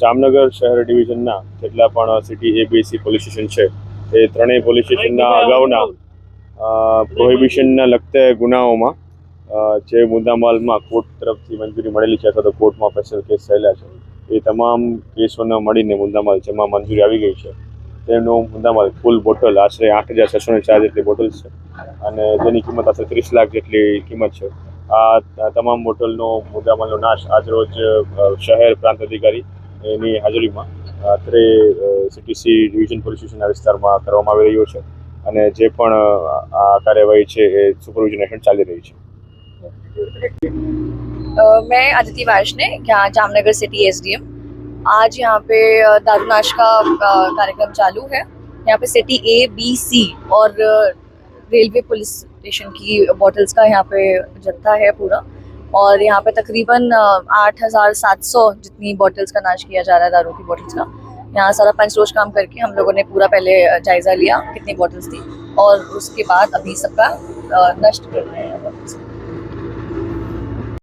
જામનગર શહેર ડિવિઝનના જેટલા પણ સિટી એબીસી પોલીસ સ્ટેશન છે, એ ત્રણેય પોલીસ સ્ટેશનના અગાઉના પ્રોહિબિશનના લગતા ગુનાઓમાં જે મુદ્દામાલમાં કોર્ટ તરફથી મંજૂરી મળેલી છે અથવા તો કોર્ટમાં સ્પેશિયલ કેસ થયેલા છે, એ તમામ કેસોને મળીને મુદ્દામાલ જેમાં મંજૂરી આવી ગઈ છે. તેનો મુદ્દામાલ ફૂલ બોટલ આશરે આઠ હજાર છસો ને ચાર જેટલી બોટલ છે અને જેની કિંમત આશરે ત્રીસ લાખ જેટલી કિંમત છે. આ આ તમામ બોટલનો મુદ્દામાલનો નાશ આજરોજ અ, શહેર પ્રાંત અધિકારી એની હાજરીમાં રાત્રે સિટી સી ડિવિઝન પોલીસ સ્ટેશનના વિસ્તારમાં કરવામાં આવી રહ્યો છે અને જે પણ અ, આ કાર્યવાહી છે એ સુપરવિઝન હેઠળ ચાલી રહી છે अ, मैं अदिति वार्ष्णे यहाँ जामनगर सिटी एसडीएम आज यहाँ पे अ, दारूनाश का अ, कार्यक्रम चालू है यहाँ पे सिटी ए बी सी और अ, रेलवे पुलिस स्टेशन की बॉटल्स का यहाँ पे जत्था है पूरा। और यहाँ पे तकरीबन आठ हज़ार सात सौ जितनी बॉटल्स का नाश किया जा रहा है, दारू की बॉटल्स का। यहाँ सारा पंच रोज काम करके हम लोगों ने पूरा पहले जायज़ा लिया कितनी बॉटल्स थी। और उसके बाद अभी सबका नष्ट कर रहे हैं।